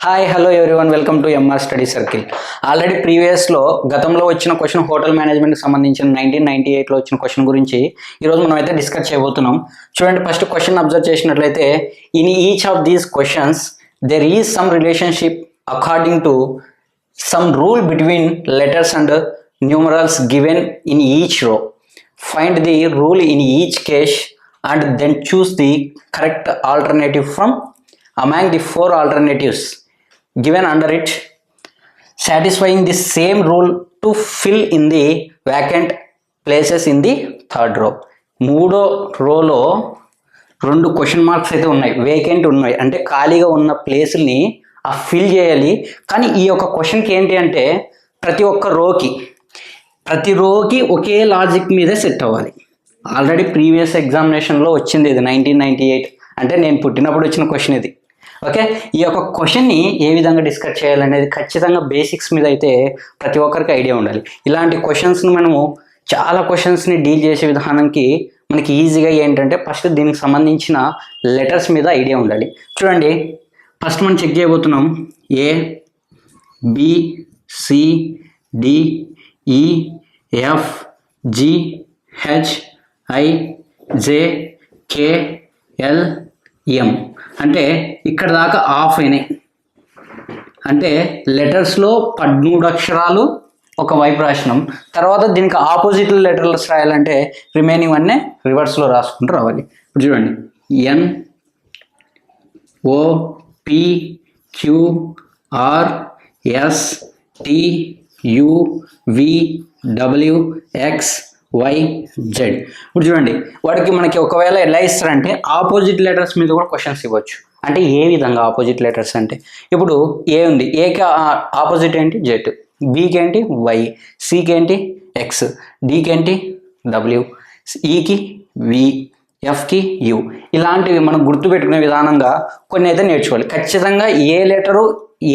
Hi hello everyone welcome to MR study circle already ప్రీవియస్లో గతంలో వచ్చిన question hotel మేనేజ్మెంట్కి సంబంధించిన నైన్టీన్ నైన్టీ ఎయిట్లో వచ్చిన క్వశ్చన్ గురించి ఈరోజు మనం అయితే డిస్కస్ చేయబోతున్నాం. చూడండి ఫస్ట్ క్వశ్చన్ అబ్జర్వ్ చేసినట్లయితే in each of these questions there is some relationship according to some rule between letters and numerals given in each row find the rule in each case and then choose the correct alternative from among the four alternatives given under it, satisfying the same rule to fill in the vacant places in the third row. మూడో రోలో రెండు question marks అయితే ఉన్నాయి. Vacant ఉన్నాయి. అంటే ఖాళీగా ఉన్న ప్లేస్ని ఆ ఫిల్ చేయాలి. కానీ ఈ యొక్క క్వశ్చన్కి ఏంటి అంటే ప్రతి ఒక్క రోకి ప్రతి రోకి ఒకే లాజిక్ మీదే సెట్ అవ్వాలి. ఆల్రెడీ ప్రీవియస్ ఎగ్జామినేషన్లో వచ్చింది ఇది నైన్టీన్ నైన్టీ ఎయిట్ అంటే నేను పుట్టినప్పుడు వచ్చిన క్వశ్చన్ ఇది. ఓకే? ఈ యొక్క క్వశ్చన్ని ఏ విధంగా డిస్కస్ చేయాలనేది ఖచ్చితంగా బేసిక్స్ మీద అయితే ప్రతి ఒక్కరికి ఐడియా ఉండాలి. ఇలాంటి క్వశ్చన్స్ని మనము చాలా క్వశ్చన్స్ని డీల్ చేసే విధానానికి మనకి ఈజీగా ఏంటంటే ఫస్ట్ దీనికి సంబంధించిన లెటర్స్ మీద ఐడియా ఉండాలి. చూడండి ఫస్ట్ మనం చెక్ చేయబోతున్నాం. A B C D E F G H I J K L M. అంటే ఇక్కడ దాకా ఆఫ్ అయినాయి. అంటే లెటర్స్లో పద్మూడు అక్షరాలు ఒక వైపు రాసినాం. తర్వాత దీనికి ఆపోజిట్ లెటర్స్ రాయాలంటే రిమైనింగ్ అన్నీ రివర్స్లో రాసుకుంటూ రావాలి. ఇప్పుడు చూడండి. N O P Q R S T U V W X Y Z. ఇప్పుడు చూడండి. వాడికి మనకి ఒకవేళ ఎలా ఇస్తారంటే ఆపోజిట్ లెటర్స్ మీద కూడా క్వశ్చన్స్ ఇవ్వచ్చు. అంటే ఏ విధంగా ఆపోజిట్ లెటర్స్ అంటే? ఇప్పుడు ఏ ఉంది. ఏకి ఆపోజిట్ ఏంటి? జెడ్ బీకి ఏంటి? వై సికి ఏంటి? ఎక్స్ డికి ఏంటి? డబ్ల్యూ ఈకి e వి ఎఫ్కి యు ఇలాంటివి మనం గుర్తుపెట్టుకునే విధానంగా కొన్ని అయితే నేర్చుకోవాలి. ఖచ్చితంగా ఏ లెటరు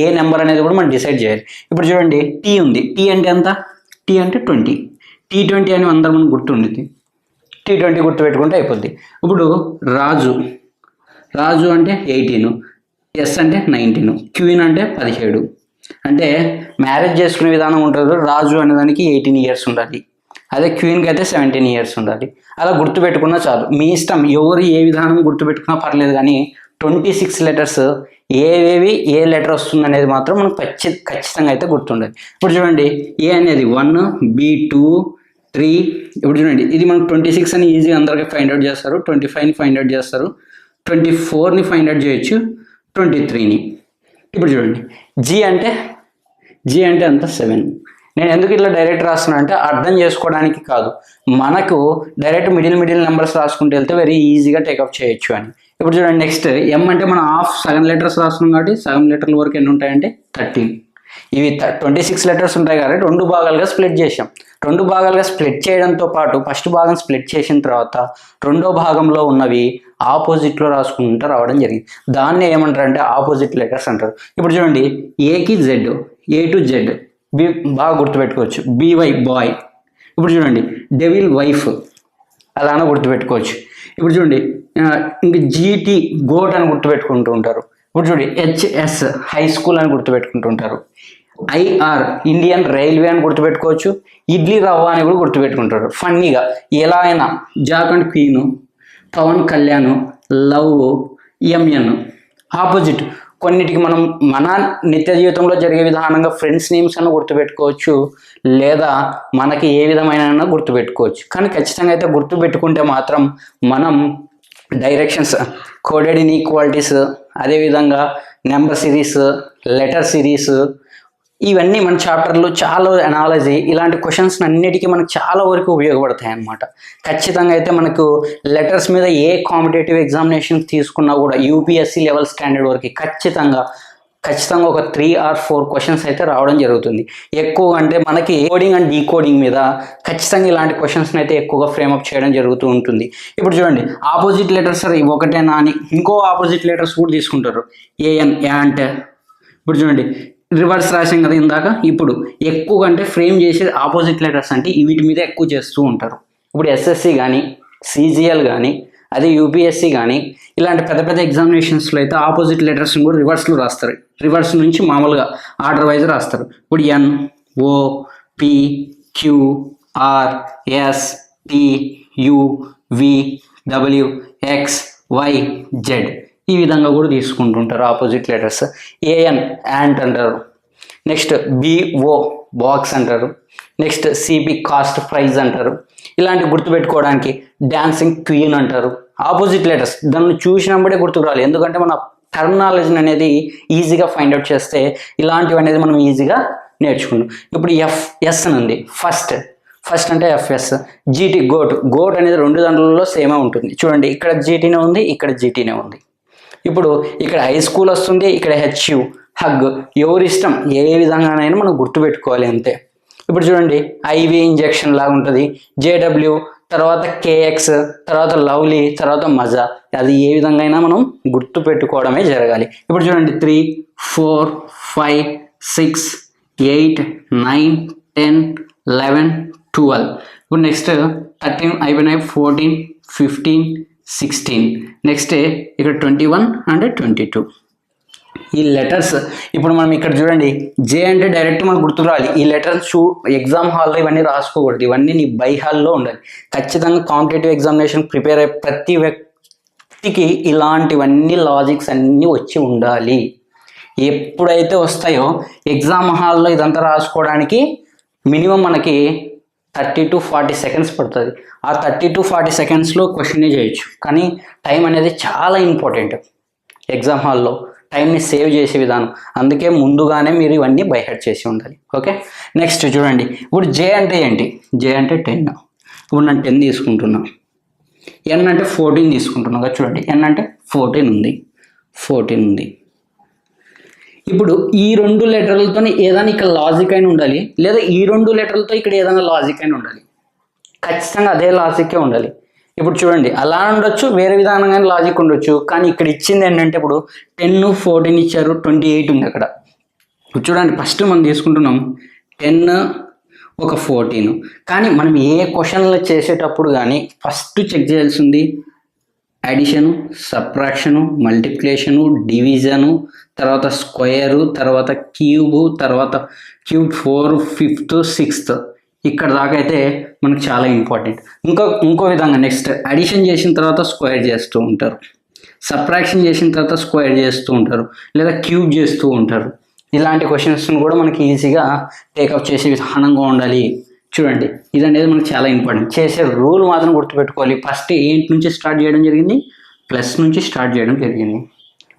ఏ నెంబర్ అనేది కూడా మనం డిసైడ్ చేయాలి. ఇప్పుడు చూడండి టీ ఉంది. టీ అంటే ఎంత? టీ అంటే ట్వంటీ టీ ట్వంటీ అని అందరం మనం గుర్తుండేది టీ ట్వంటీ గుర్తుపెట్టుకుంటే అయిపోద్ది. ఇప్పుడు రాజు. రాజు అంటే ఎయిటీన్ ఎస్ అంటే నైన్టీన్ క్వీన్ అంటే పదిహేడు. అంటే మ్యారేజ్ చేసుకునే విధానం ఉంటుంది రాజు అనేదానికి ఎయిటీన్ ఇయర్స్ ఉండాలి. అదే క్వీన్కి అయితే సెవెంటీన్ ఇయర్స్ ఉండాలి. అలా గుర్తుపెట్టుకున్నా చాలు. మీ ఇష్టం ఎవరు ఏ విధానం గుర్తుపెట్టుకున్నా పర్లేదు కానీ ట్వంటీ సిక్స్ లెటర్స్ ఏవేవి ఏ లెటర్ వస్తుంది అనేది మాత్రం మనకు ఖచ్చి ఖచ్చితంగా అయితే గుర్తుండాలి ఇప్పుడు చూడండి ఏ అనేది వన్ బి టూ త్రీ. ఇప్పుడు చూడండి ఇది మనకు ట్వంటీ సిక్స్ అని ఈజీగా అందరికీ ఫైండ్ అవుట్ చేస్తారు. ట్వంటీ ఫైవ్ని ఫైండ్ అవుట్ చేస్తారు. ట్వంటీ ఫోర్ని ఫైండ్ అవుట్ చేయొచ్చు ట్వంటీ త్రీని. ఇప్పుడు చూడండి జీ అంటే జీ అంటే అంత సెవెన్ నేను ఎందుకు ఇట్లా డైరెక్ట్ రాస్తున్నా అంటే అర్థం చేసుకోవడానికి కాదు. మనకు డైరెక్ట్ మిడిల్ మిడిల్ నెంబర్స్ రాసుకుంటూ వెళ్తే వెరీ ఈజీగా టేకప్ చేయొచ్చు అని. ఇప్పుడు చూడండి నెక్స్ట్ ఎం అంటే మనం హాఫ్ సగం లెటర్స్ రాస్తున్నాం కాబట్టి సగం లెటర్ల వరకు ఎన్ని ఉంటాయంటే? థర్టీన్ ఇవి ట్వంటీ సిక్స్ లెటర్స్ ఉంటాయి కాబట్టి రెండు భాగాలుగా స్ప్లిట్ చేసాం రెండు భాగాలుగా స్ప్లిట్ చేయడంతో పాటు ఫస్ట్ భాగం స్ప్లిట్ చేసిన తర్వాత రెండో భాగంలో ఉన్నవి ఆపోజిట్లో రాసుకుంటూ రావడం జరిగింది. దాన్ని ఏమంటారు అంటే ఆపోజిట్ లెటర్స్ అంటారు. ఇప్పుడు చూడండి ఏకి Z A to Z B బాగా గుర్తుపెట్టుకోవచ్చు. BY boy. ఇప్పుడు చూడండి డెవిల్ వైఫ్. అలానే గుర్తుపెట్టుకోవచ్చు. ఇప్పుడు చూడండి ఇంక జీటీ గోట్ అని గుర్తుపెట్టుకుంటూ ఉంటారు. ఇప్పుడు చూడండి హెచ్ఎస్ హై స్కూల్ అని గుర్తుపెట్టుకుంటూ ఉంటారు. ఐఆర్ ఇండియన్ రైల్వే అని గుర్తుపెట్టుకోవచ్చు. ఇడ్లీ రవ్వ అని కూడా గుర్తుపెట్టుకుంటారు. ఫన్నీగా. ఎలా అయినా. Jack and queen. Pawan Kalyan love MN opposite. కొన్నిటికి మనం మన నిత్య జీవితంలో జరిగే విధానంగా ఫ్రెండ్స్ నేమ్స్ అన్న గుర్తుపెట్టుకోవచ్చు. లేదా మనకి ఏ విధమైన గుర్తుపెట్టుకోవచ్చు. కానీ ఖచ్చితంగా అయితే గుర్తుపెట్టుకుంటే మాత్రం మనం డైరెక్షన్స్ కోడెడ్ ఇన్ఈక్వాలిటీస్ అదేవిధంగా నెంబర్ సిరీస్ లెటర్ సిరీస్ ఇవన్నీ మన చాప్టర్లో చాలా అనాలజీ ఇలాంటి క్వశ్చన్స్ అన్నిటికీ మనకు చాలా వరకు ఉపయోగపడతాయి అన్నమాట. ఖచ్చితంగా అయితే మనకు లెటర్స్ మీద ఏ కాంపిటేటివ్ ఎగ్జామినేషన్ తీసుకున్నా కూడా యూపీఎస్సీ లెవెల్ స్టాండర్డ్ వరకు ఖచ్చితంగా ఖచ్చితంగా ఒక త్రీ ఆర్ ఫోర్ క్వశ్చన్స్ అయితే రావడం జరుగుతుంది. ఎక్కువ అంటే మనకి కోడింగ్ అండ్ డీకోడింగ్ మీద ఖచ్చితంగా ఇలాంటి క్వశ్చన్స్ని అయితే ఎక్కువగా ఫ్రేమప్ చేయడం జరుగుతూ ఉంటుంది. ఇప్పుడు చూడండి ఆపోజిట్ లెటర్స్ ఒకటేనా అని ఇంకో ఆపోజిట్ లెటర్స్ కూడా తీసుకుంటారు. ఏఎన్ ఏ అంటే. ఇప్పుడు చూడండి రివర్స్ రాసాం కదా ఇందాక? ఇప్పుడు ఎక్కువ అంటే ఫ్రేమ్ చేసే ఆపోజిట్ లెటర్స్ అంటే వీటి మీద ఎక్కువ చేస్తూ ఉంటారు. ఇప్పుడు ఎస్ఎస్సి కానీ సిజిఎల్ కానీ అదే యూపీఎస్సి కానీ ఇలాంటి పెద్ద పెద్ద ఎగ్జామినేషన్స్లో అయితే ఆపోజిట్ లెటర్స్ని కూడా రివర్స్లో రాస్తారు. రివర్స్ నుంచి మామూలుగా ఆర్డర్ వైజ్ రాస్తారు. ఇప్పుడు N O P Q R S T U V W X Y Z ఈ విధంగా కూడా తీసుకుంటుంటారు. ఆపోజిట్ లెటర్స్ ఏఎన్ యాంట్ అంటారు. నెక్స్ట్ బిఓ బాక్స్ అంటారు. నెక్స్ట్ సిపి కాస్ట్ ప్రైజ్ అంటారు. ఇలాంటివి గుర్తుపెట్టుకోవడానికి డాన్సింగ్ క్వీన్ అంటారు. ఆపోజిట్ లెటర్స్ దాన్ని చూసినప్పుడే గుర్తుకు రావాలి ఎందుకంటే మన టర్మినాలజీని అనేది ఈజీగా ఫైండ్ అవుట్ చేస్తే ఇలాంటివి అనేది మనం ఈజీగా నేర్చుకున్నాం ఇప్పుడు ఎఫ్ ఎస్ అని ఉంది. ఫస్ట్ ఫస్ట్ అంటే ఎఫ్ఎస్ జీటీ గోట్ గోట్ అనేది రెండు దాంట్లలో సేమే ఉంటుంది. చూడండి. ఇక్కడ జీటీనే ఉంది. ఇక్కడ జీటీనే ఉంది. ఇప్పుడు ఇక్కడ హై స్కూల్ వస్తుంది ఇక్కడ హెచ్యు హగ్ ఎవరి ఇష్టం ఏ విధంగానైనా మనం గుర్తుపెట్టుకోవాలి అంతే. ఇప్పుడు చూడండి ఐవి ఇంజెక్షన్ లాగా ఉంటుంది. జేడబ్ల్యూ తర్వాత కేఎక్స్ తర్వాత లవ్లీ తర్వాత మజా అది ఏ విధంగా అయినా మనం గుర్తు పెట్టుకోవడమే జరగాలి. ఇప్పుడు చూడండి three four five six eight nine ten eleven twelve ఇప్పుడు నెక్స్ట్ థర్టీన్ అయిపోయినాయి ఫోర్టీన్ ఫిఫ్టీన్ సిక్స్టీన్ నెక్స్ట్ ఇక్కడ twenty one and twenty two ఈ లెటర్స్ ఇప్పుడు మనం ఇక్కడ చూడండి జే అంటే డైరెక్ట్ మనకు గుర్తుకు రావాలి. ఈ లెటర్స్ చూ ఎగ్జామ్ హాల్లో ఇవన్నీ రాసుకోకూడదు. ఇవన్నీ నీ బై హాల్లో ఉండాలి. ఖచ్చితంగా కాంపిటేటివ్ ఎగ్జామినేషన్ ప్రిపేర్ అయ్యే ప్రతి వ్యక్తికి ఇలాంటివన్నీ లాజిక్స్ అన్నీ వచ్చి ఉండాలి. ఎప్పుడైతే వస్తాయో ఎగ్జామ్ హాల్లో ఇదంతా రాసుకోవడానికి మినిమం మనకి థర్టీ టు ఫార్టీ సెకండ్స్ పడుతుంది. ఆ థర్టీ టు ఫార్టీ సెకండ్స్లో క్వశ్చనే చేయొచ్చు. కానీ టైం అనేది చాలా ఇంపార్టెంట్. ఎగ్జామ్ హాల్లో టైంని సేవ్ చేసే విధానం. అందుకే ముందుగానే మీరు ఇవన్నీ బైహెడ్ చేసి ఉండాలి. ఓకే? నెక్స్ట్ చూడండి. ఇప్పుడు జే అంటే ఏంటి? జే అంటే టెన్. ఇప్పుడు నేను టెన్ తీసుకుంటున్నా. ఎన్ అంటే ఫోర్టీన్ తీసుకుంటున్నా కదా చూడండి. ఎన్ అంటే ఫోర్టీన్ ఉంది. ఫోర్టీన్ ఉంది. ఇప్పుడు ఈ రెండు లెటర్లతో ఏదైనా ఇక్కడ లాజిక్ అయిన ఉండాలి లేదా ఈ రెండు లెటర్లతో ఇక్కడ ఏదైనా లాజిక్ అయిన ఉండాలి. ఖచ్చితంగా అదే లాజిక్కే ఉండాలి. ఇప్పుడు చూడండి అలా ఉండొచ్చు వేరే విధానంగా లాజిక్ ఉండొచ్చు కానీ ఇక్కడ ఇచ్చింది ఏంటంటే ఇప్పుడు టెన్ ఫోర్టీన్ ఇచ్చారు ట్వంటీ ఎయిట్ ఉంది అక్కడ. చూడండి ఫస్ట్ మనం తీసుకుంటున్నాం టెన్ ఒక ఫోర్టీన్ కానీ మనం ఏ క్వశ్చన్లు చేసేటప్పుడు కానీ ఫస్ట్ చెక్ చేయాల్సింది అడిషను సప్రాక్షను మల్టిప్లికేషను డివిజను తర్వాత స్క్వేరు తర్వాత క్యూబు తర్వాత క్యూబ్ ఫోర్ ఫిఫ్త్ సిక్స్త్ ఇక్కడ దాకా అయితే మనకు చాలా ఇంపార్టెంట్ ఇంకో ఇంకో విధంగా నెక్స్ట్ అడిషన్ చేసిన తర్వాత స్క్వేర్ చేస్తూ ఉంటారు. సప్రాక్షన్ చేసిన తర్వాత స్క్వేర్ చేస్తూ ఉంటారు. లేదా క్యూబ్ చేస్తూ ఉంటారు. ఇలాంటి క్వశ్చన్స్ని కూడా మనకి ఈజీగా టేకప్ చేసే విధానంగా ఉండాలి. చూడండి ఇది అనేది మనకు చాలా ఇంపార్టెంట్ చేసే రూల్ మాత్రం గుర్తుపెట్టుకోవాలి. ఫస్ట్ ఏంటి నుంచి స్టార్ట్ చేయడం జరిగింది ప్లస్ నుంచి స్టార్ట్ చేయడం జరిగింది.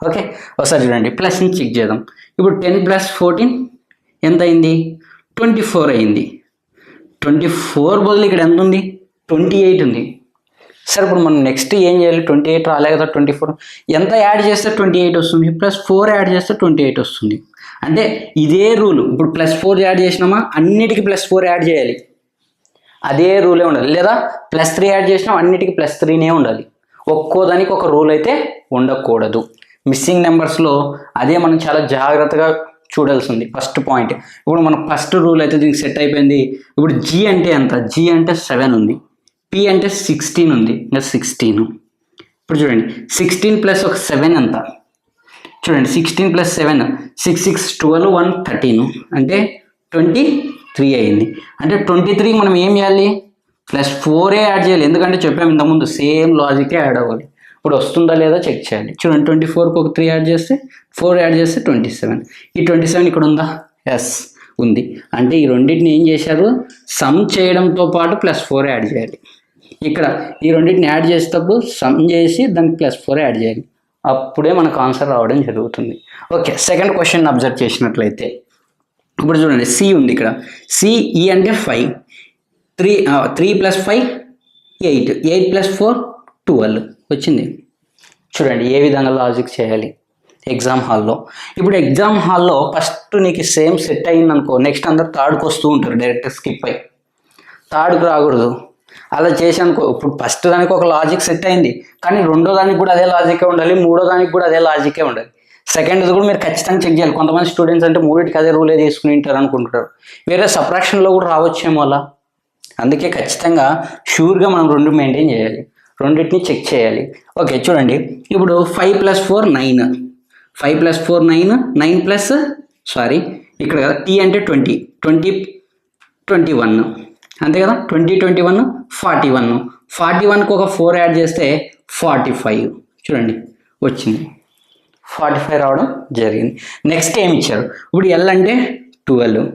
ఓకే ఒకసారి చూడండి ప్లస్ నుంచి చెక్ చేద్దాం. ఇప్పుడు టెన్ ప్లస్ ఫోర్టీన్ ఎంత అయింది? ట్వంటీ ఫోర్ అయింది. ట్వంటీ ఫోర్ బదులు ఇక్కడ ఎంత ఉంది? ట్వంటీ ఎయిట్ ఉంది. సరే ఇప్పుడు మనం నెక్స్ట్ ఏం చేయాలి? ట్వంటీ ఎయిట్ రాలే కదా ట్వంటీ ఫోర్ ఎంత యాడ్ చేస్తే ట్వంటీ ఎయిట్ వస్తుంది? ప్లస్ ఫోర్ యాడ్ చేస్తే ట్వంటీ ఎయిట్ వస్తుంది. అంటే ఇదే రూల్. ఇప్పుడు ప్లస్ ఫోర్ యాడ్ చేసినామా? అన్నిటికీ ప్లస్ ఫోర్ యాడ్ చేయాలి. అదే రూలే ఉండాలి. లేదా ప్లస్ త్రీ యాడ్ చేసినాం అన్నిటికీ ప్లస్ త్రీనే ఉండాలి. ఒక్కో దానికి ఒక రూల్ అయితే ఉండకూడదు. మిస్సింగ్ నెంబర్స్లో అదే మనం చాలా జాగ్రత్తగా చూడాల్సింది ఫస్ట్ పాయింట్ ఇప్పుడు మన ఫస్ట్ రూల్ అయితే దీనికి సెట్ అయిపోయింది. ఇప్పుడు జీ అంటే ఎంత? జీ అంటే సెవెన్ ఉంది. పి అంటే సిక్స్టీన్ ఉంది. ఇంకా సిక్స్టీన్ ఇప్పుడు చూడండి. సిక్స్టీన్ ప్లస్ ఒక సెవెన్ ఎంత? చూడండి sixteen plus seven six six twelve one thirteen అంటే ట్వంటీ త్రీ అయింది. అంటే ట్వంటీ త్రీకి మనం ఏం చేయాలి? ప్లస్ ఫోరే యాడ్ చేయాలి. ఎందుకంటే చెప్పాము ఇంతకుముందు సేమ్ లాజికే యాడ్ అవ్వాలి. ఇప్పుడు వస్తుందా లేదా చెక్ చేయాలి. చూడండి ట్వంటీ ఫోర్కి ఒక త్రీ యాడ్ చేస్తే ఫోర్ యాడ్ చేస్తే ట్వంటీ సెవెన్ ఈ ట్వంటీ సెవెన్ ఇక్కడ ఉందా? ఎస్ ఉంది. అంటే ఈ రెండింటిని ఏం చేశారు? సమ్ చేయడంతో పాటు ప్లస్ ఫోర్ యాడ్ చేయాలి. ఇక్కడ ఈ రెండింటిని యాడ్ చేసేటప్పుడు సమ్ చేసి దానికి ప్లస్ ఫోర్ యాడ్ చేయాలి. అప్పుడే మనకు ఆన్సర్ రావడం జరుగుతుంది. ఓకే సెకండ్ క్వశ్చన్ అబ్జర్వ్ చేసినట్లయితే ఇప్పుడు చూడండి సి ఉంది ఇక్కడ. సిఈ అంటే five three three plus five eight eight plus four twelve. వచ్చింది. చూడండి ఏ విధంగా లాజిక్ చేయాలి? ఎగ్జామ్ హాల్లో. ఇప్పుడు ఎగ్జామ్ హాల్లో ఫస్ట్ నీకు సేమ్ సెట్ అయింది అనుకో నెక్స్ట్ అందరు థర్డ్కి వస్తూ ఉంటారు డైరెక్ట్ స్కిప్ అయ్యి థర్డ్కి రాకూడదు. అలా చేశానుకో ఇప్పుడు ఫస్ట్ దానికి ఒక లాజిక్ సెట్ అయింది. కానీ రెండో దానికి కూడా అదే లాజికే ఉండాలి మూడో దానికి కూడా అదే లాజికే ఉండాలి. సెకండ్ కూడా మీరు ఖచ్చితంగా చెక్ చేయాలి. కొంతమంది స్టూడెంట్స్ అంటే మూడింటికి అదే రూలే తీసుకుని ఉంటారు అనుకుంటారు వేరే సప్రాక్షన్లో కూడా రావచ్చేమో అలా. అందుకే ఖచ్చితంగా షూర్గా మనం రెండు మెయింటైన్ చేయాలి. రెండింటిని చెక్ చేయాలి. ఓకే చూడండి. ఇప్పుడు five plus four nine five plus four nine nine plus sorry ఇక్కడ కదా టీ అంటే ట్వంటీ ట్వంటీ ట్వంటీ వన్ అంతే కదా? Twenty twenty one forty one. Forty వన్కి ఒక ఫోర్ యాడ్ చేస్తే ఫార్టీ ఫైవ్. చూడండి వచ్చింది. ఫార్టీ ఫైవ్ రావడం జరిగింది. నెక్స్ట్ ఏం ఇచ్చారు? ఇప్పుడు ఎల్ అంటే ట్వెల్వ్.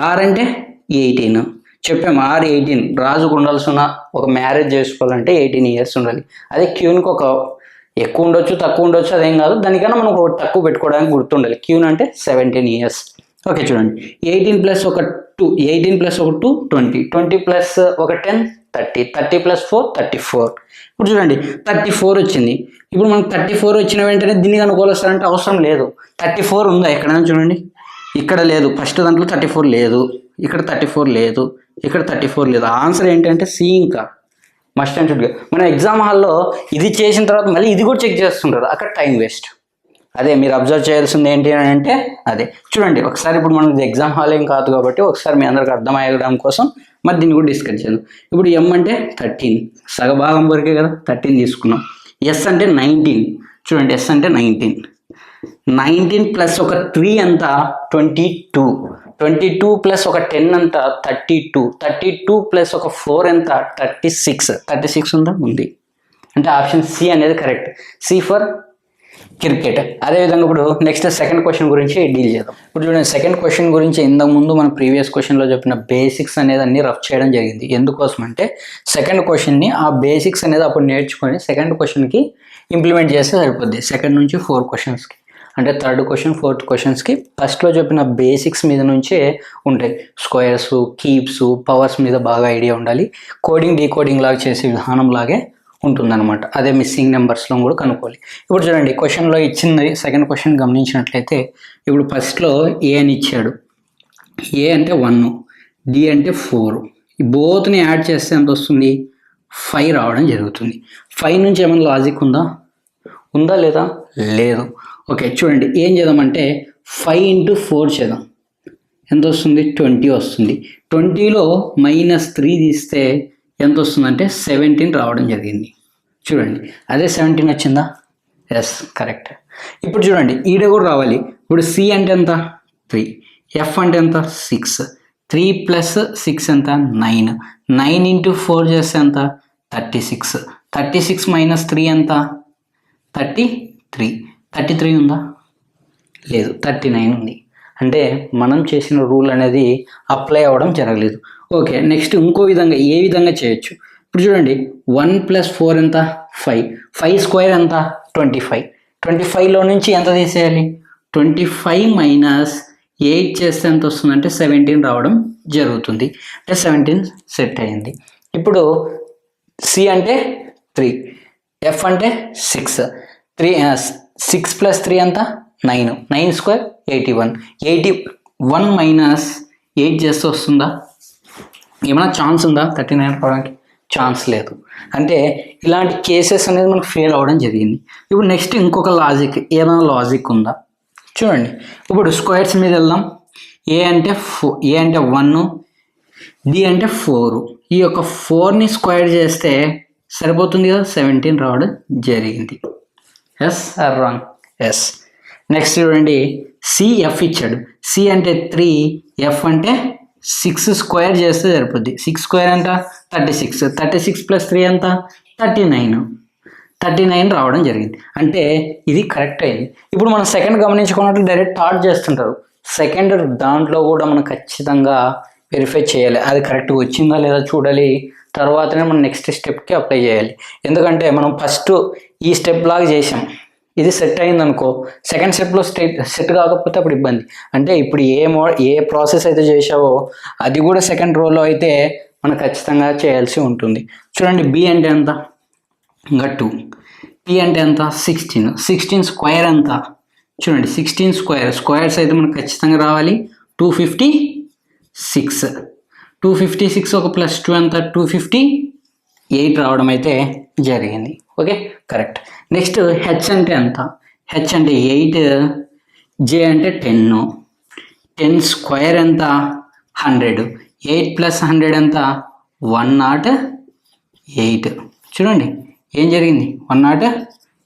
ఆర్ అంటే ఎయిటీన్. చెప్పాము ఆర్ ఎయిటీన్. రాజుకు ఉండాల్సిన ఒక మ్యారేజ్ చేసుకోవాలంటే ఎయిటీన్ ఇయర్స్ ఉండాలి. అదే క్యూన్కి ఒక ఎక్కువ ఉండొచ్చు తక్కువ ఉండొచ్చు అదేం కాదు. దానికన్నా మనం ఒక తక్కువ పెట్టుకోవడానికి గుర్తుండాలి. క్యూన్ అంటే సెవెంటీన్ ఇయర్స్. ఓకే చూడండి ఎయిటీన్ ప్లస్ ఒక టూ ఎయిటీన్ ప్లస్ ఒక టూ ట్వంటీ ట్వంటీ ప్లస్ ఒక ten thirty thirty plus four thirty four ఇప్పుడు చూడండి థర్టీ ఫోర్ వచ్చింది. ఇప్పుడు మనకు థర్టీ ఫోర్ వచ్చిన వెంటనే దీన్ని కనుక్కోవాలంటే అవసరం లేదు. థర్టీ ఫోర్ ఉందా ఎక్కడైనా చూడండి? ఇక్కడ లేదు. ఫస్ట్ దాంట్లో థర్టీ ఫోర్ లేదు. ఇక్కడ థర్టీ ఫోర్ లేదు. ఇక్కడ థర్టీ ఫోర్ లేదు. ఆన్సర్ ఏంటంటే సి ఇంకా. మస్ట్ అండ్ షుడ్గా మన ఎగ్జామ్ హాల్లో ఇది చేసిన తర్వాత మళ్ళీ ఇది కూడా చెక్ చేస్తుంటారు. అక్కడ టైం వేస్ట్ అదే మీరు అబ్జర్వ్ చేయాల్సింది ఏంటి అని అంటే అదే. చూడండి ఒకసారి ఇప్పుడు మనకి ఎగ్జామ్ హాల్ ఏం కాదు కాబట్టి ఒకసారి మీ అందరికి అర్థమయ్యడం కోసం మరి దీన్ని కూడా డిస్కస్ చేద్దాం. ఇప్పుడు ఎం అంటే థర్టీన్ సగభాగం వరకే కదా థర్టీన్ తీసుకున్నాం. ఎస్ అంటే నైన్టీన్ చూడండి ఎస్ అంటే నైన్టీన్ నైన్టీన్ ప్లస్ ఒక త్రీ అంత twenty two twenty two plus ఒక టెన్ అంత thirty two thirty two plus ఒక ఫోర్ ఎంత? థర్టీ సిక్స్ థర్టీ సిక్స్ ఉందా? ఉంది. అంటే ఆప్షన్ సి అనేది కరెక్ట్ సి ఫర్ క్రికెట్. అదేవిధంగా ఇప్పుడు నెక్స్ట్ సెకండ్ క్వశ్చన్ గురించి డీల్ చేద్దాం. ఇప్పుడు చూడండి సెకండ్ క్వశ్చన్ గురించి ఇంతకుముందు మన ప్రీవియస్ క్వశ్చన్లో చెప్పిన బేసిక్స్ అనేది అన్ని రఫ్ చేయడం జరిగింది. ఎందుకోసం అంటే సెకండ్ క్వశ్చన్ని ఆ బేసిక్స్ అనేది అప్పుడు నేర్చుకొని సెకండ్ క్వశ్చన్కి ఇంప్లిమెంట్ చేస్తే సరిపోద్ది. సెకండ్ నుంచి ఫోర్ క్వశ్చన్స్కి అంటే థర్డ్ క్వశ్చన్ ఫోర్త్ క్వశ్చన్స్కి ఫస్ట్లో చెప్పిన బేసిక్స్ మీద నుంచే ఉంటాయి. స్క్వేర్స్ కీప్స్ పవర్స్ మీద బాగా ఐడియా ఉండాలి. కోడింగ్ డీకోడింగ్ లాగా చేసే విధానం లాగే ఉంటుందన్నమాట. అదే మిస్సింగ్ నెంబర్స్లో కూడా కనుక్కోవాలి. ఇప్పుడు చూడండి క్వశ్చన్లో ఇచ్చింది సెకండ్ క్వశ్చన్ గమనించినట్లయితే ఇప్పుడు ఫస్ట్లో ఏ అని ఇచ్చాడు. ఏ అంటే వన్ డి అంటే ఫోర్ ఈ బోత్ని యాడ్ చేస్తే ఎంత వస్తుంది? ఫైవ్ రావడం జరుగుతుంది. ఫైవ్ నుంచి ఏమైనా లాజిక్ ఉందా? ఉందా లేదా? లేదు. ఓకే చూడండి ఏం చేద్దామంటే ఫైవ్ ఇంటూ ఫోర్ చేద్దాం. ఎంత వస్తుంది? ట్వంటీ వస్తుంది. ట్వంటీలో మైనస్ త్రీ తీస్తే ఎంత వస్తుందంటే సెవెంటీన్ రావడం జరిగింది. చూడండి అదే సెవెంటీన్ వచ్చిందా? ఎస్ కరెక్ట్ ఇప్పుడు చూడండి ఈడ కూడా రావాలి. ఇప్పుడు సి అంటే ఎంత? త్రీ ఎఫ్ అంటే ఎంత? సిక్స్ త్రీ ప్లస్ సిక్స్ ఎంత? నైన్ నైన్ ఇంటూ ఫోర్ చేస్తే ఎంత? Thirty six thirty six minus three ఎంత? థర్టీ త్రీ థర్టీ త్రీ ఉందా? లేదు థర్టీ నైన్ ఉంది. అంటే మనం చేసిన రూల్ అనేది అప్లై అవ్వడం జరగలేదు. ఓకే నెక్స్ట్ ఇంకో విధంగా ఏ విధంగా చేయొచ్చు? ఇప్పుడు చూడండి వన్ ప్లస్ ఫోర్ ఎంత? ఫైవ్ ఫైవ్ స్క్వేర్ ఎంత? ట్వంటీ ఫైవ్ ట్వంటీ ఫైవ్లో నుంచి ఎంత తీసేయాలి? ట్వంటీ ఫైవ్ మైనస్ ఎయిట్ చేస్తే ఎంత వస్తుందంటే సెవెంటీన్ రావడం జరుగుతుంది. అంటే సెవెంటీన్ సెట్ అయింది. ఇప్పుడు సి అంటే త్రీ ఎఫ్ అంటే six three six plus three అంతా nine nine square eighty one eighty one minus eight చేస్తే వస్తుందా? ఏమైనా ఛాన్స్ ఉందా? థర్టీ నైన్ రావడానికి ఛాన్స్ లేదు. అంటే ఇలాంటి కేసెస్ అనేది మనకు ఫెయిల్ అవ్వడం జరిగింది. ఇప్పుడు నెక్స్ట్ ఇంకొక లాజిక్ ఏమైనా లాజిక్ ఉందా? చూడండి. ఇప్పుడు స్క్వేర్స్ మీద వెళ్దాం. ఏ అంటే ఫో ఏ అంటే వన్ డి అంటే ఫోర్ ఈ యొక్క ఫోర్ని స్క్వేర్ చేస్తే సరిపోతుంది కదా? సెవెంటీన్ రావడం జరిగింది. S R wrong S next చూడండి. సిఎఫ్ ఇచ్చాడు. సి అంటే త్రీ ఎఫ్ అంటే సిక్స్ స్క్వేర్ చేస్తే సరిపోద్ది. సిక్స్ స్క్వేర్ ఎంత? Thirty six. Thirty six plus three ఎంత? Thirty nine. థర్టీ నైన్ రావడం జరిగింది. అంటే ఇది కరెక్ట్ అయింది. ఇప్పుడు మనం సెకండ్ గమనించుకున్నట్లు డైరెక్ట్ థాట్ చేస్తుంటారు. సెకండ్ దాంట్లో కూడా మనం ఖచ్చితంగా వెరిఫై చేయాలి. అది కరెక్ట్గా వచ్చిందా లేదా చూడాలి. తర్వాతనే మనం నెక్స్ట్ స్టెప్కి అప్లై చేయాలి. ఎందుకంటే మనం ఫస్ట్ ఈ స్టెప్ లాగా చేసాం ఇది సెట్ అయింది అనుకో సెకండ్ స్టెప్లో స్టేట్ సెట్ కాకపోతే అప్పుడు ఇబ్బంది. అంటే ఇప్పుడు ఏ మో ఏ ప్రాసెస్ అయితే చేసావో అది కూడా సెకండ్ రోలో అయితే మనం ఖచ్చితంగా చేయాల్సి ఉంటుంది. చూడండి బి అంటే ఎంత? ఇంకా టూ పి అంటే ఎంత? సిక్స్టీన్ సిక్స్టీన్ స్క్వేర్ ఎంత? చూడండి సిక్స్టీన్ స్క్వేర్ స్క్వేర్స్ అయితే మనకు ఖచ్చితంగా రావాలి. Two fifty six two fifty six ఒక ప్లస్ టూ ఎంత? టూ ఫిఫ్టీ ఎయిట్ రావడం అయితే జరిగింది. ఓకే కరెక్ట్ నెక్స్ట్ హెచ్ అంటే ఎంత? హెచ్ అంటే ఎయిట్ జే అంటే టెన్. టెన్ స్క్వేర్ ఎంత? హండ్రెడ్. ఎయిట్ ప్లస్ హండ్రెడ్ ఎంత? One nought eight. చూడండి ఏం జరిగింది? One nought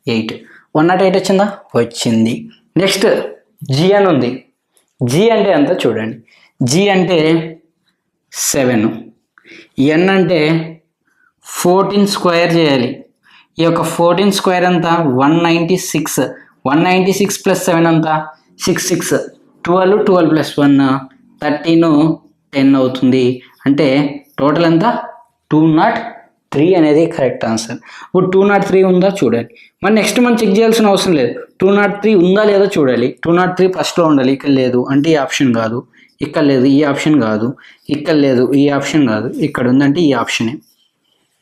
eight. One nought eight వచ్చిందా? వచ్చింది. నెక్స్ట్ జీ అని ఉంది. జీ అంటే ఎంత చూడండి. జీ అంటే సెవెన్. ఎన్ అంటే ఫోర్టీన్ స్క్వేర్ చేయాలి. ఈ యొక్క ఫోర్టీన్ స్క్వేర్ ఎంత? One ninety six one ninety six plus seven ఎంత? Six six twelve twelve plus one thirteen ten అవుతుంది. అంటే టోటల్ ఎంత? టూ నాట్ త్రీ అనేది కరెక్ట్ ఆన్సర్ ఇప్పుడు టూ నాట్ త్రీ ఉందా చూడాలి. మరి నెక్స్ట్ మనం చెక్ చేయాల్సిన అవసరం లేదు. టూ నాట్ త్రీ ఉందా లేదా చూడాలి. టూ నాట్ త్రీ ఫస్ట్లో ఉండాలి. ఇక్కడ లేదు. అంటే ఈ ఆప్షన్ కాదు. ఇక్కడ లేదు. ఈ ఆప్షన్ కాదు. ఇక్కడ లేదు. ఈ ఆప్షన్ కాదు. ఇక్కడ ఉందంటే ఈ ఆప్షనే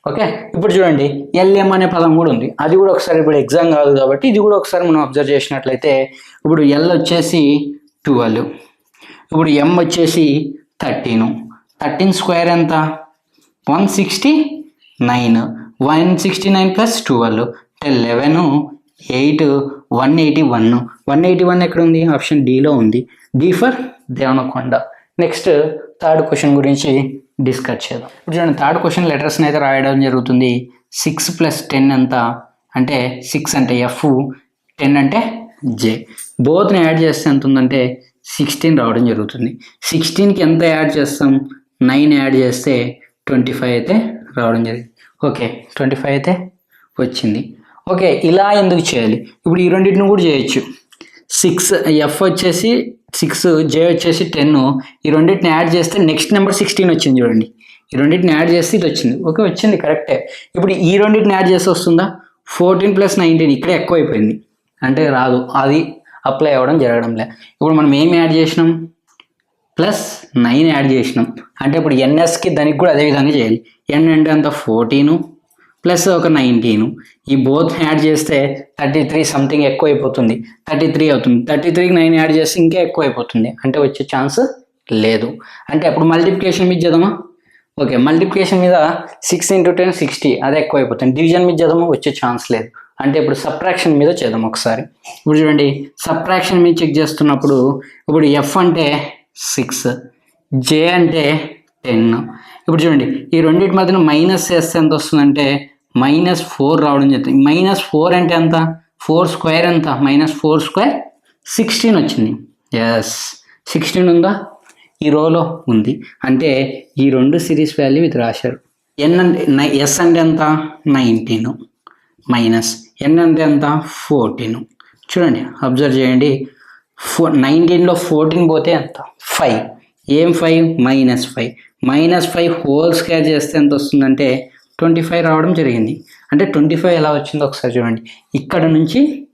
ఓకే? ఇప్పుడు చూడండి ఎల్ఎం అనే పదం కూడా ఉంది. అది కూడా ఒకసారి ఇప్పుడు ఎగ్జామ్ కాదు కాబట్టి ఇది కూడా ఒకసారి మనం అబ్జర్వ్ చేసినట్లయితే ఇప్పుడు ఎల్ వచ్చేసి ట్వెల్వ్ ఇప్పుడు ఎం వచ్చేసి థర్టీను థర్టీన్ స్క్వేర్ ఎంత? One sixty nine one sixty nine plus twelve eleven eight one eighty one one eighty one ఎక్కడ ఉంది? ఆప్షన్ డీలో ఉంది. D for Devanakonda. Next third question గురించి డిస్కస్ చేద్దాం. ఇప్పుడు చూడండి థర్డ్ క్వశ్చన్ లెటర్స్ని అయితే రాయడం జరుగుతుంది. సిక్స్ ప్లస్ టెన్ ఎంత? అంటే సిక్స్ అంటే ఎఫ్ టెన్ అంటే జే. బోత్ని యాడ్ చేస్తే ఎంత ఉందంటే సిక్స్టీన్ రావడం జరుగుతుంది. సిక్స్టీన్కి ఎంత యాడ్ చేస్తాం? నైన్ యాడ్ చేస్తే ట్వంటీ ఫైవ్ అయితే రావడం జరిగింది. ఓకే ట్వంటీ ఫైవ్ అయితే వచ్చింది. ఓకే ఇలా ఎందుకు చేయాలి? ఇప్పుడు ఈ రెండింటిని కూడా చేయొచ్చు. సిక్స్ ఎఫ్ వచ్చేసి సిక్స్ జే వచ్చేసి టెన్. ఈ రెండింటిని యాడ్ చేస్తే నెక్స్ట్ నెంబర్ సిక్స్టీన్ వచ్చింది చూడండి. ఈ రెండింటిని యాడ్ చేస్తే ఇది వచ్చింది. ఓకే వచ్చింది కరెక్టే. ఇప్పుడు ఈ రెండింటిని యాడ్ చేస్తే వస్తుందా? ఫోర్టీన్ ప్లస్ నైన్టీన్ ఇక్కడే ఎక్కువ అయిపోయింది అంటే రాదు. అది అప్లై అవ్వడం జరగడం లే. ఇప్పుడు మనం ఏం యాడ్ చేసినాం? ప్లస్ నైన్ యాడ్ చేసినాం. అంటే ఇప్పుడు ఎన్ఎస్కి దానికి కూడా అదే విధంగా చేయాలి. ఎన్ అంటే అంత ఫోర్టీను. ప్లస్ ఒక నైన్టీన్. ఈ బోత్ యాడ్ చేస్తే థర్టీ త్రీ సంథింగ్ ఎక్కువ అయిపోతుంది థర్టీ త్రీ అవుతుంది. థర్టీ త్రీకి నైన్ యాడ్ చేస్తే ఇంకా ఎక్కువ అయిపోతుంది అంటే వచ్చే ఛాన్స్ లేదు. అంటే అప్పుడు మల్టిప్లికేషన్ మీద చేద్దామా? ఓకే మల్టిప్లికేషన్ మీద సిక్స్ ఇంటూ టెన్ సిక్స్టీ అదే ఎక్కువ అయిపోతుంది డివిజన్ మీద చేద్దామా? వచ్చే ఛాన్స్ లేదు. అంటే ఇప్పుడు సప్రాక్షన్ మీద చేద్దాం ఒకసారి. ఇప్పుడు చూడండి సప్రాక్షన్ మీద చెక్ చేస్తున్నప్పుడు ఇప్పుడు ఎఫ్ అంటే సిక్స్ జే అంటే టెన్. ఇప్పుడు చూడండి ఈ రెండింటి మధ్యన మైనస్ చేస్తే ఎంత వస్తుందంటే మైనస్ ఫోర్ రావడం జరుగుతుంది మైనస్ ఫోర్ అంటే ఎంత? ఫోర్ స్క్వేర్ ఎంత? మైనస్ ఫోర్ స్క్వేర్ సిక్స్టీన్ వచ్చింది. ఎస్ సిక్స్టీన్ ఉందా? ఈ రోలో ఉంది. అంటే ఈ రెండు సిరీస్ వాల్యూ ఇది రాశారు. ఎన్ అంటే ఎస్ అంటే ఎంత? నైన్టీన్ మైనస్ ఎన్ అంటే ఎంత? ఫోర్టీన్ చూడండి అబ్జర్వ్ చేయండి. ఫో నైన్టీన్లో ఫోర్టీన్ పోతే ఎంత? ఫైవ్ ఏం five minus five minus five whole square చేస్తే ఎంత వస్తుందంటే ట్వంటీ ఫైవ్ రావడం జరిగింది. అంటే ట్వంటీ ఫైవ్ ఎలా వచ్చిందో ఒకసారి చూడండి. ఇక్కడ నుంచి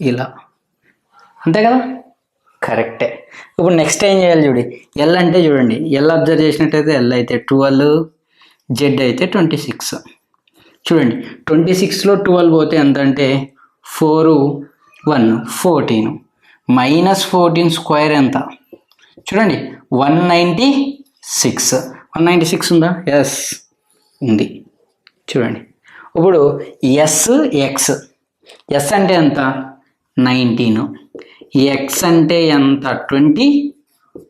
ఇలా. అంతే కదా? కరెక్టే. ఇప్పుడు నెక్స్ట్ ఏం చేయాలి చూడండి ఎల్ అంటే చూడండి. ఎల్ అబ్జర్వ్ చేసినట్టయితే ఎల్ అయితే ట్వెల్వ్ జెడ్ అయితే ట్వంటీ సిక్స్. చూడండి. ట్వంటీ సిక్స్లో ట్వెల్వ్ పోతే ఎంత అంటే four one fourteen. Minus fourteen square ఎంత? చూడండి. One ninety six. One ninety six ఉందా? ఎస్ ఉంది. చూడండి. ఇప్పుడు ఎస్ ఎక్స్ ఎస్ అంటే ఎంత? నైన్టీన్ ఎక్స్ అంటే ఎంత? ట్వంటీ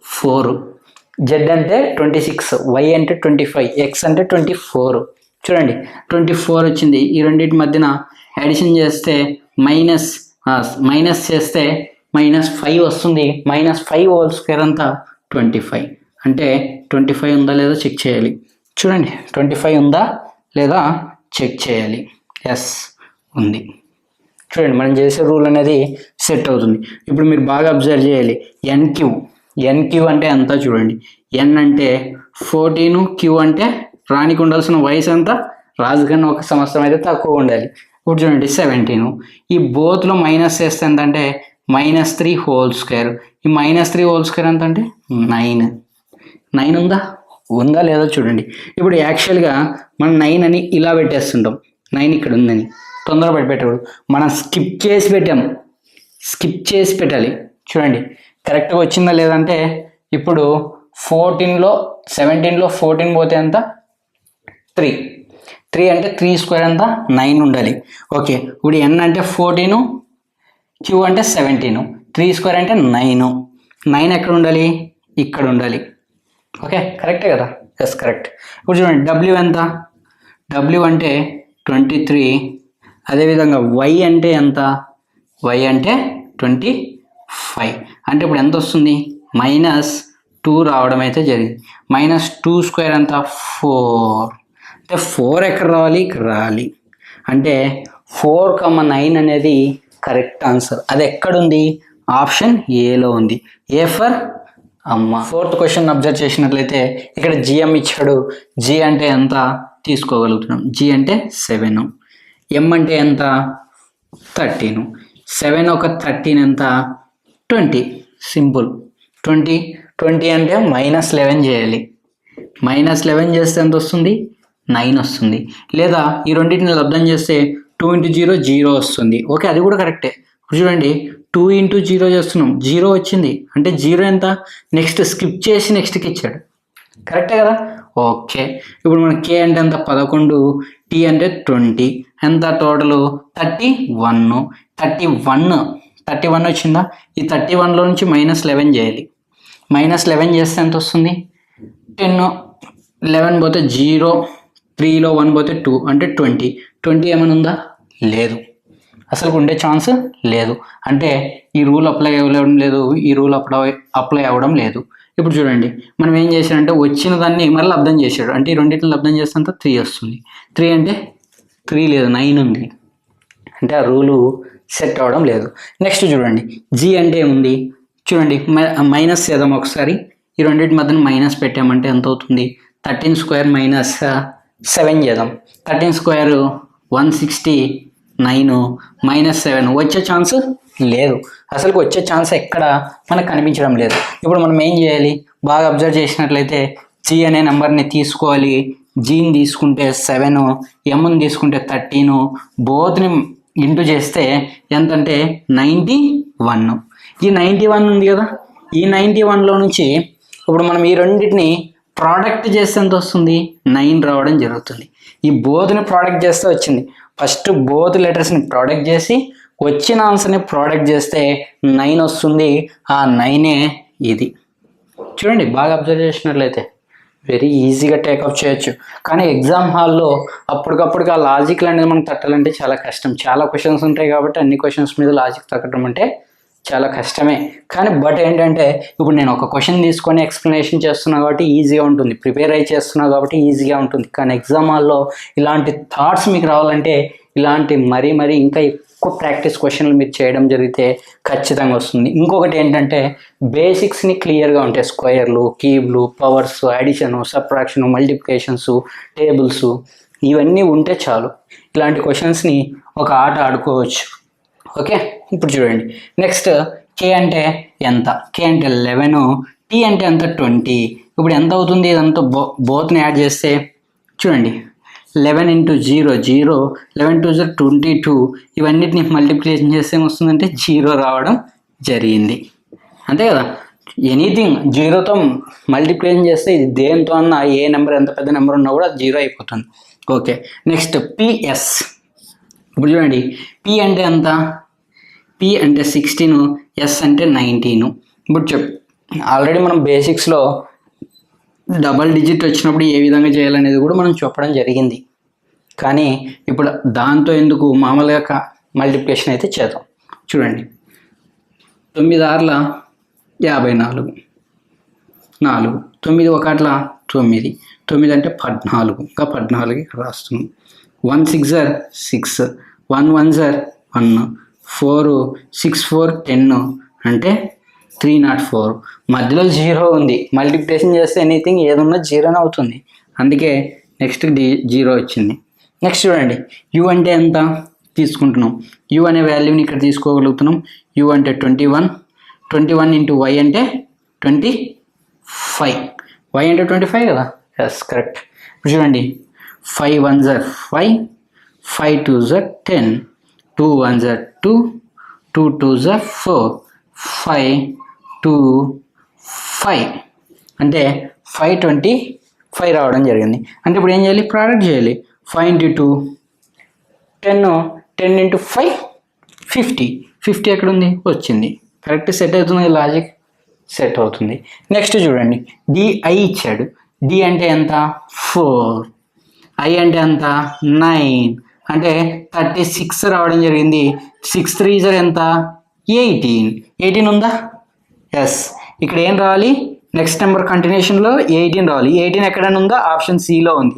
ఫోర్ జెడ్ అంటే ట్వంటీ సిక్స్ వై అంటే ట్వంటీ ఫైవ్ ఎక్స్ అంటే ట్వంటీ ఫోర్ చూడండి. ట్వంటీ ఫోర్ వచ్చింది. ఈ రెండింటి మధ్యన అడిషన్ చేస్తే మైనస్ మైనస్ చేస్తే మైనస్ ఫైవ్ వస్తుంది. మైనస్ ఫైవ్ హోల్ స్క్వేర్ అంతా ట్వంటీ ఫైవ్ అంటే ట్వంటీ ఫైవ్ ఉందా లేదా చెక్ చేయాలి. చూడండి. ట్వంటీ ఫైవ్ ఉందా? లేదా చెక్ చేయాలి. ఎస్ ఉంది. చూడండి మనం చేసే రూల్ అనేది సెట్ అవుతుంది. ఇప్పుడు మీరు బాగా అబ్జర్వ్ చేయాలి. ఎన్ క్యూ ఎన్ క్యూ అంటే ఎంత చూడండి. ఎన్ అంటే ఫోర్టీన్ క్యూ అంటే రానికి ఉండాల్సిన వయసు ఎంత? రాజు కన్నా ఒక సంవత్సరం అయితే తక్కువ ఉండాలి. ఇప్పుడు చూడండి సెవెంటీన్ ఈ బోత్లో మైనస్ చేస్తే ఎంత అంటే మైనస్ త్రీ హోల్ స్క్వేర్ ఈ మైనస్ త్రీ హోల్ స్క్వేర్ ఎంత అంటే నైన్ నైన్ ఉందా? ఉందా లేదా చూడండి. ఇప్పుడు యాక్చువల్గా మనం నైన్ అని ఇలా పెట్టేస్తుంటాం. నైన్ ఇక్కడ ఉందని. తొందరపడి పెట్టకూడదు. మనం స్కిప్ చేసి పెట్టాం. స్కిప్ చేసి పెట్టాలి. చూడండి. కరెక్ట్గా వచ్చిందా లేదంటే ఇప్పుడు ఫోర్టీన్లో సెవెంటీన్లో ఫోర్టీన్ పోతే ఎంత? త్రీ త్రీ అంటే త్రీ స్క్వేర్ అంతా నైన్ ఉండాలి. ఓకే ఇప్పుడు ఎన్ అంటే ఫోర్టీను క్యూ అంటే సెవెంటీను త్రీ స్క్వేర్ అంటే నైను నైన్ ఎక్కడ ఉండాలి? ఇక్కడ ఉండాలి. ఓకే కరెక్టే కదా? ఎస్ కరెక్ట్ ఇప్పుడు చూడండి డబ్ల్యూ ఎంత? డబ్ల్యూ అంటే ట్వంటీ త్రీ అదేవిధంగా వై అంటే ఎంత? వై అంటే ట్వంటీ ఫైవ్ అంటే ఇప్పుడు ఎంత వస్తుంది? మైనస్ టూ రావడం అయితే జరిగింది. మైనస్ టూ స్క్వేర్ ఎంత? ఫోర్ అంటే ఫోర్ ఎక్కడ రావాలి? ఇక్కడ రావాలి. అంటే ఫోర్ కమ్మ నైన్ అనేది కరెక్ట్ ఆన్సర్ అది ఎక్కడుంది? ఆప్షన్ ఏలో ఉంది. ఏ ఫర్ అమ్మ. ఫోర్త్ క్వశ్చన్ అబ్జర్వ్ చేసినట్లయితే ఇక్కడ జిఎం ఇచ్చాడు. జి అంటే ఎంత? తీసుకోగలుగుతున్నాం. జి అంటే సెవెన్ ఎం అంటే ఎంత? థర్టీన్ సెవెన్ ఒక థర్టీన్ ఎంత? ట్వంటీ సింపుల్ ట్వంటీ ట్వంటీ అంటే మైనస్ లెవెన్ చేయాలి. మైనస్ లెవెన్ చేస్తే ఎంత వస్తుంది? నైన్ వస్తుంది. లేదా ఈ రెండింటిని లబ్ధం చేస్తే టూ ఇంటూ జీరో జీరో వస్తుంది. ఓకే అది కూడా కరెక్టే చూడండి. టూ ఇంటూ జీరో చేస్తున్నాం. జీరో వచ్చింది. అంటే జీరో ఎంత? నెక్స్ట్ స్కిప్ చేసి నెక్స్ట్కి ఇచ్చాడు. కరెక్టే కదా? ఓకే ఇప్పుడు మన కే అంటే ఎంత? పదకొండు. టీ అంటే ట్వంటీ ఎంత total thirty one thirty one thirty one వచ్చిందా? ఈ థర్టీ వన్లో నుంచి మైనస్ లెవెన్ చేయాలి. మైనస్ లెవెన్ చేస్తే ఎంత వస్తుంది? టెన్ లెవెన్ పోతే జీరో. త్రీలో వన్ పోతే టూ అంటే ట్వంటీ ట్వంటీ ఏమైనా ఉందా? లేదు. అసలు ఉండే ఛాన్స్ లేదు. అంటే ఈ రూల్ అప్లై అవ్వడం లేదు ఈ రూల్ అప్లై అప్లై అవ్వడం లేదు. ఇప్పుడు చూడండి మనం ఏం చేశాడంటే వచ్చిన దాన్ని మళ్ళీ అర్థం చేశాడు అంటే ఈ రెండింటిని అర్థం చేస్తే త్రీ వస్తుంది. త్రీ అంటే త్రీ లేదు నైన్ ఉంది. అంటే ఆ రూలు సెట్ అవ్వడం లేదు. నెక్స్ట్ చూడండి జీ అంటే ఏముంది? చూడండి మైనస్ చేద్దాం ఒకసారి. ఈ రెండింటి మధ్యన మైనస్ పెట్టామంటే ఎంత అవుతుంది? థర్టీన్ స్క్వేర్ మైనస్ సెవెన్ చేద్దాం. Thirteen square one sixty nine minus seven వచ్చే ఛాన్స్ లేదు. అసలు వచ్చే ఛాన్స్ ఎక్కడ? మనకు కనిపించడం లేదు. ఇప్పుడు మనం ఏం చేయాలి? బాగా అబ్జర్వ్ చేసినట్లయితే జీ అనే నెంబర్ని తీసుకోవాలి. జీని తీసుకుంటే సెవెన్ ఎమ్ని తీసుకుంటే థర్టీను బోత్ని ఇంటూ చేస్తే ఎంతంటే? నైంటీ వన్ ఈ నైంటీ వన్ ఉంది కదా? ఈ నైంటీ వన్లో నుంచి ఇప్పుడు మనం ఈ రెండింటిని ప్రోడక్ట్ చేస్తే ఎంత వస్తుంది? నైన్ రావడం జరుగుతుంది. ఈ బోధని ప్రోడక్ట్ చేస్తే వచ్చింది. ఫస్ట్ బోత్ లెటర్స్ని ప్రోడక్ట్ చేసి వచ్చిన ఆన్సర్ని ప్రోడక్ట్ చేస్తే నైన్ వస్తుంది. ఆ నైనే ఇది. చూడండి బాగా అబ్జర్వ్ చేసినట్లయితే వెరీ ఈజీగా టేకప్ చేయొచ్చు. కానీ ఎగ్జామ్ హాల్లో అప్పటికప్పటికి ఆ లాజిక్లు అనేది మనం తట్టాలంటే చాలా కష్టం. చాలా క్వశ్చన్స్ ఉంటాయి కాబట్టి అన్ని క్వశ్చన్స్ మీద లాజిక్ తగ్గడం అంటే చాలా కష్టమే. కానీ బట్ ఏంటంటే ఇప్పుడు నేను ఒక క్వశ్చన్ తీసుకొని ఎక్స్ప్లెనేషన్ చేస్తున్నా కాబట్టి ఈజీగా ఉంటుంది. ప్రిపేర్ అయి చేస్తున్నా కాబట్టి ఈజీగా ఉంటుంది. కానీ ఎగ్జామ్ హాల్లో ఇలాంటి థాట్స్ మీకు రావాలంటే ఇలాంటి మరీ మరీ ఇంకా ఎక్కువ ప్రాక్టీస్ క్వశ్చన్లు మీరు చేయడం జరిగితే ఖచ్చితంగా వస్తుంది. ఇంకొకటి ఏంటంటే బేసిక్స్ని క్లియర్గా ఉంటాయి స్క్వయర్లు క్యూబ్లు powers addition subtraction multiplications tables ఇవన్నీ ఉంటే చాలు. ఇలాంటి క్వశ్చన్స్ని ఒక ఆట ఆడుకోవచ్చు. ఓకే? ఇప్పుడు చూడండి. నెక్స్ట్ కే అంటే ఎంత? కే అంటే లెవెన్ టీ అంటే ఎంత? ట్వంటీ ఇప్పుడు ఎంత అవుతుంది? ఇదంతా బో బోత్ని యాడ్ చేస్తే చూడండి. Eleven into zero zero eleven two zero twenty two ఇవన్నిటిని మల్టిప్లికేషన్ చేస్తే ఏమొస్తుందంటే జీరో రావడం జరిగింది. అంతే కదా? ఎనీథింగ్ జీరోతో మల్టిప్లికేషన్ చేస్తే ఇది దేంతో అన్న ఏ నెంబర్ ఎంత పెద్ద నెంబర్ ఉన్నా కూడా జీరో అయిపోతుంది. ఓకే నెక్స్ట్ పిఎస్ ఇప్పుడు చూడండి. పి అంటే ఎంత? పి అంటే సిక్స్టీన్ ఎస్ అంటే నైన్టీను ఇప్పుడు చెప్ ఆల్రెడీ మనం బేసిక్స్లో డబల్ డిజిట్ వచ్చినప్పుడు ఏ విధంగా చేయాలనేది కూడా మనం చెప్పడం జరిగింది. కానీ ఇప్పుడు దాంతో ఎందుకు మామూలుగా మల్టిప్లికేషన్ అయితే చేద్దాం. చూడండి. తొమ్మిది ఆర్ల యాభై నాలుగు. నాలుగు. తొమ్మిది ఒకట్ల తొమ్మిది. తొమ్మిది అంటే పద్నాలుగు. ఇంకా పద్నాలుగు రాస్తున్నాం. వన్ సిక్స్ జర్ six one one జర్ one four six four ten అంటే త్రీ నాట్ ఫోర్. మధ్యలో జీరో ఉంది. మల్టిప్లికేషన్ చేస్తే ఎనీథింగ్ ఏదన్నా జీరోనే అవుతుంది. అందుకే నెక్స్ట్ జీరో వచ్చింది. నెక్స్ట్ చూడండి. యు అంటే ఎంత తీసుకుంటున్నాం. యూ అనే వాల్యూని ఇక్కడ తీసుకోగలుగుతున్నాం. యూ అంటే twenty one. Twenty one into Y అంటే ట్వంటీ ఫైవ్. వై అంటే ట్వంటీ ఫైవ్ కదా? ఎస్ కరెక్ట్ ఇప్పుడు చూడండి. ఫైవ్ వన్ జర్ five five two జర్ ten. Two one జర్ టూ టూ టూ జ ఫోర్ ఫైవ్ టూ ఫైవ్ అంటే ఫైవ్ ట్వంటీ ఫైవ్ రావడం జరిగింది. అంటే ఇప్పుడు ఏం చేయాలి? ప్రోడక్ట్ చేయాలి. Five into two ten ten into five fifty fifty ఎక్కడ ఉంది వచ్చింది. కరెక్ట్ సెట్ అవుతుంది లాజిక్ సెట్ అవుతుంది. నెక్స్ట్ చూడండి. డిఐ ఇచ్చాడు. డి అంటే ఎంత? ఫోర్ ఐ అంటే ఎంత? నైన్ అంటే థర్టీ సిక్స్ రావడం జరిగింది. సిక్స్ త్రీ జర్ ఎంత? ఎయిటీన్. ఎయిటీన్ ఉందా? ఎస్ ఇక్కడ ఏం రావాలి? నెక్స్ట్ నెంబర్ కంటిన్యూషన్లో ఎయిటీన్ రావాలి. ఎయిటీన్ ఎక్కడైనా ఉందా? ఆప్షన్ సిలో ఉంది.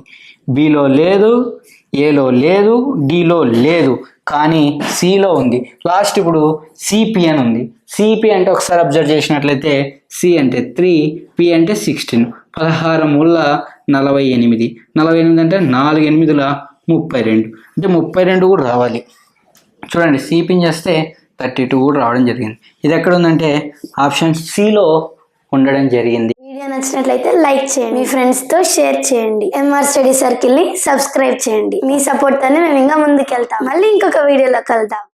బిలో లేదు ఏలో లేదు డిలో లేదు. కానీ సిలో ఉంది. లాస్ట్ ఇప్పుడు సిపి అని ఉంది. సిపి అంటే ఒకసారి అబ్జర్వ్ చేసినట్లయితే సి అంటే త్రీ పి అంటే సిక్స్టీన్ పదహారం ముళ్ళ నలభై ఎనిమిది. నలభై ఎనిమిది అంటే నాలుగు ఎనిమిదిల ముప్పై రెండు. అంటే ముప్పై రెండు కూడా రావాలి. చూడండి సీపింగ్ చేస్తే థర్టీ టూ కూడా రావడం జరిగింది. ఇది ఎక్కడ ఉందంటే ఆప్షన్ సిలో ఉండడం జరిగింది. వీడియో నచ్చినట్లయితే లైక్ చేయండి మీ ఫ్రెండ్స్తో షేర్ చేయండి ఎంఆర్ స్టడీ సర్కిల్ని సబ్స్క్రైబ్ చేయండి. మీ సపోర్ట్ తోనే మేము ఇంకా ముందుకెళ్తాం. మళ్ళీ ఇంకొక వీడియోలో కలుద్దాం.